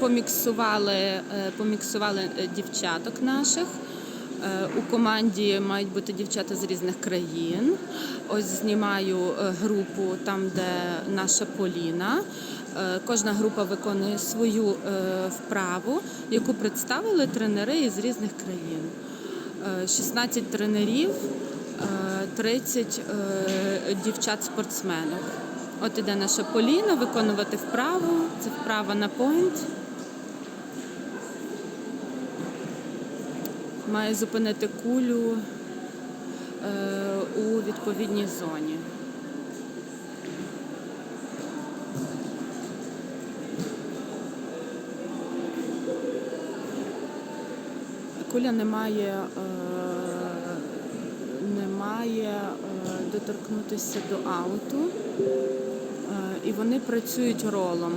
поміксували, е, поміксували е, дівчаток наших. Е, У команді мають бути дівчата з різних країн. Ось знімаю групу там, де наша Поліна. Кожна група виконує свою вправу, яку представили тренери із різних країн. Е, 16 тренерів, е, 30 е, дівчат-спортсменок. От іде наша Поліна виконувати вправу. Це вправа на пойнт. Має зупинити кулю е, у відповідній зоні. Куля не має, е, не має е, доторкнутися до ауту, і вони працюють ролом.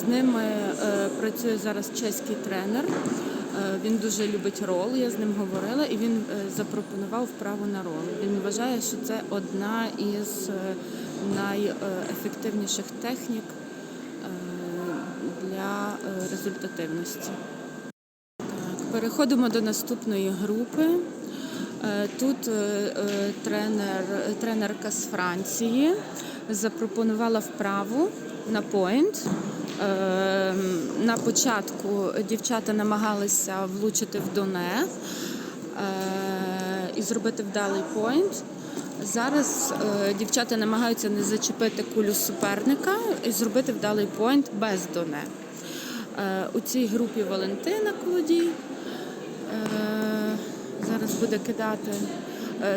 З ними працює зараз чеський тренер. Е, Він дуже любить рол, я з ним говорила, і він е, запропонував вправу на рол. Він вважає, що це одна із е, найефективніших технік для результативності. Переходимо до наступної групи. Тут тренер, тренерка з Франції запропонувала вправу на поінт. Е, На початку дівчата намагалися влучити в доне е, і зробити вдалий поінт. Зараз е, дівчата намагаються не зачепити кулю суперника і зробити вдалий поінт без доне. Е, У цій групі Валентина Колодій. Е, Зараз буде кидати.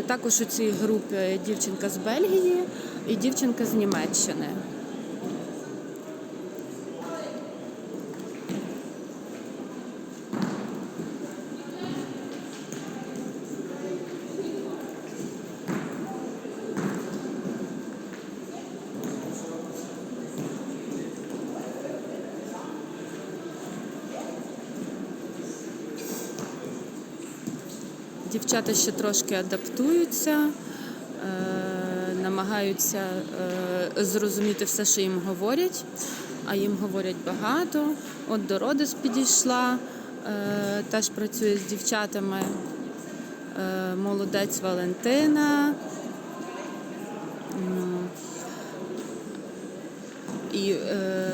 Також у цій групі дівчинка з Бельгії і дівчинка з Німеччини. Дівчата ще трошки адаптуються, е, намагаються е, зрозуміти все, що їм говорять, а їм говорять багато. От до Родис підійшла, е, теж працює з дівчатами. Молодець Валентина. І е,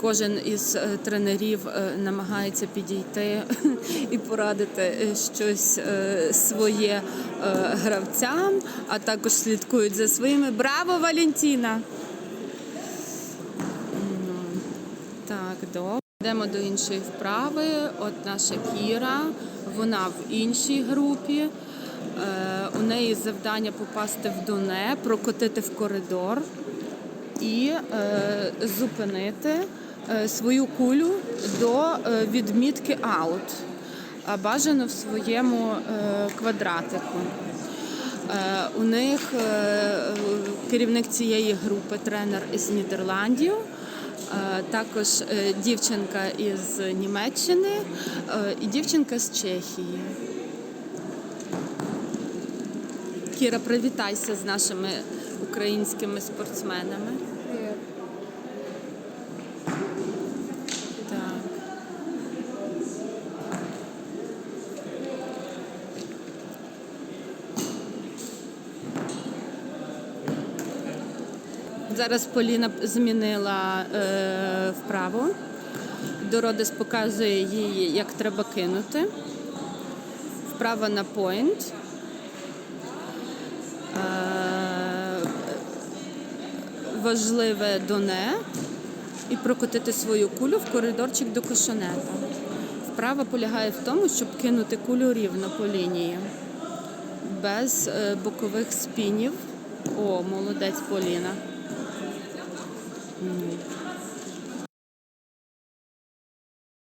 кожен із е, тренерів е, намагається підійти і порадити е, щось своє гравцям, а також слідкують за своїми. Браво, Валентіна! Так, добре. Йдемо до іншої вправи. От наша Кіра, вона в іншій групі. У неї завдання попасти в доне, прокотити в коридор і зупинити свою кулю до е, відмітки аут, а бажано в своєму е, квадратику. Е, у них е, керівник цієї групи тренер із Нідерландів. е, Також е, дівчинка із Німеччини е, і дівчинка з Чехії. Кіра, привітайся з нашими українськими спортсменами. Так. Зараз Поліна змінила е, вправу. Дородис показує їй, як треба кинути. Вправа на поінт. Е, важливе доне і прокотити свою кулю в коридорчик до кошенета. Вправа полягає в тому, щоб кинути кулю рівно по лінії, без е, бокових спінів. О, молодець Поліна. 嗯。